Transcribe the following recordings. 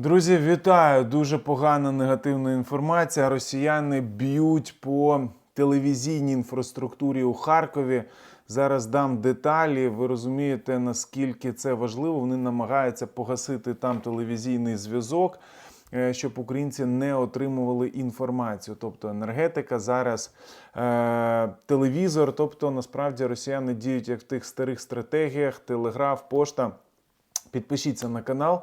Друзі, вітаю! Дуже погана негативна інформація. Росіяни б'ють по телевізійній інфраструктурі у Харкові. Зараз дам деталі. Ви розумієте, наскільки це важливо. Вони намагаються погасити там телевізійний зв'язок, е, щоб українці не отримували інформацію. Тобто енергетика зараз е, телевізор. Тобто, насправді росіяни діють як в тих старих стратегіях, телеграф, пошта. Підпишіться на канал.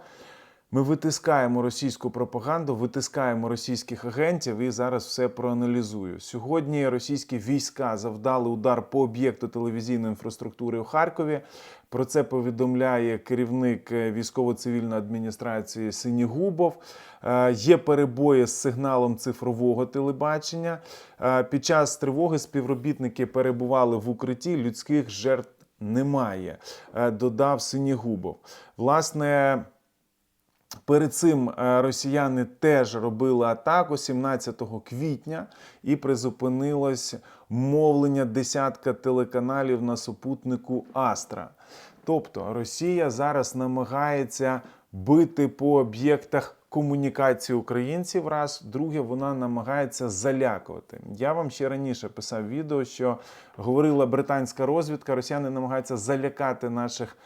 Ми витискаємо російську пропаганду, витискаємо російських агентів і зараз все проаналізую. Сьогодні російські війська завдали удар по об'єкту телевізійної інфраструктури у Харкові. Про це повідомляє керівник е, військово-цивільної адміністрації Синігубов. Е, Є перебої з сигналом цифрового телебачення. Е, Під час тривоги співробітники перебували в укритті людських жертв. Немає, додав Синігубов. Власне, Перед цим е, росіяни теж робили атаку 17 квітня і призупинилось мовлення десятка телеканалів на супутнику Астра. Тобто Росія зараз намагається бити по об'єктах комунікації українців. Раз, друге, вона намагається залякувати. Я вам ще раніше писав відео, що говорила британська розвідка. Росіяни намагаються залякати наших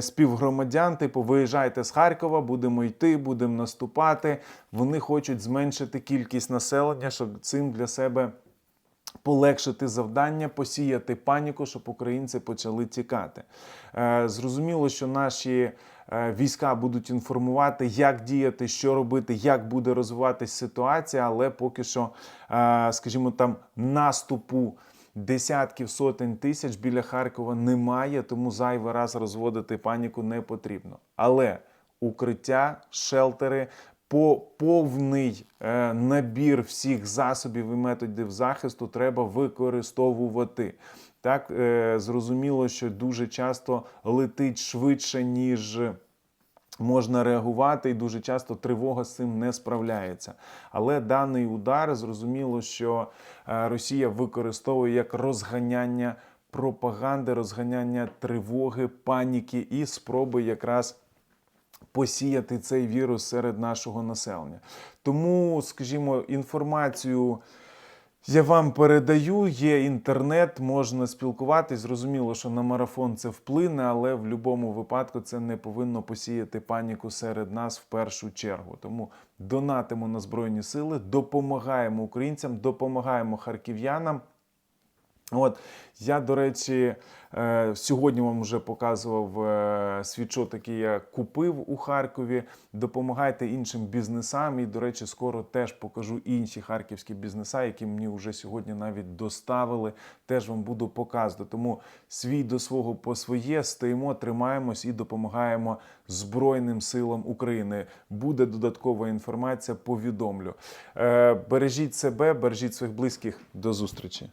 співгромадян. Типу, виїжджайте з Харкова, будемо йти, будемо наступати. Вони хочуть зменшити кількість населення, щоб цим для себе полегшити завдання, посіяти паніку, щоб українці почали тікати. Е, Зрозуміло, що наші е, війська будуть інформувати, як діяти, що робити, як буде розвиватись ситуація, але поки що, е, скажімо, там наступу. Десятків сотень тисяч біля Харкова немає, тому зайвий раз розводити паніку не потрібно. Але укриття, шелтери, по повний е, набір всіх засобів і методів захисту треба використовувати. Так е, зрозуміло, що дуже часто летить швидше, ніж можна реагувати, і дуже часто тривога з цим не справляється. Але даний удар зрозуміло, що е, Росія використовує як розганяння пропаганди, розганяння тривоги, паніки і спроби якраз посіяти цей вірус серед нашого населення. Тому, скажімо, інформацію. Я вам передаю, є інтернет, можна спілкуватись. Зрозуміло, що на марафон це вплине, але в будь-якому випадку це не повинно посіяти паніку серед нас в першу чергу. Тому донатимо на Збройні Сили, допомагаємо українцям, допомагаємо харків'янам. От я, до речі, е, сьогодні вам вже показував е, свічок, який я купив у Харкові. Допомагайте іншим бізнесам. І, до речі, скоро теж покажу інші харківські бізнеса, які мені вже сьогодні навіть доставили. Теж вам буду показувати. Тому свій до свого по своє стоїмо, тримаємось і допомагаємо Збройним силам України. Буде додаткова інформація. Повідомлю. Е, Бережіть себе, бережіть своїх близьких. До зустрічі.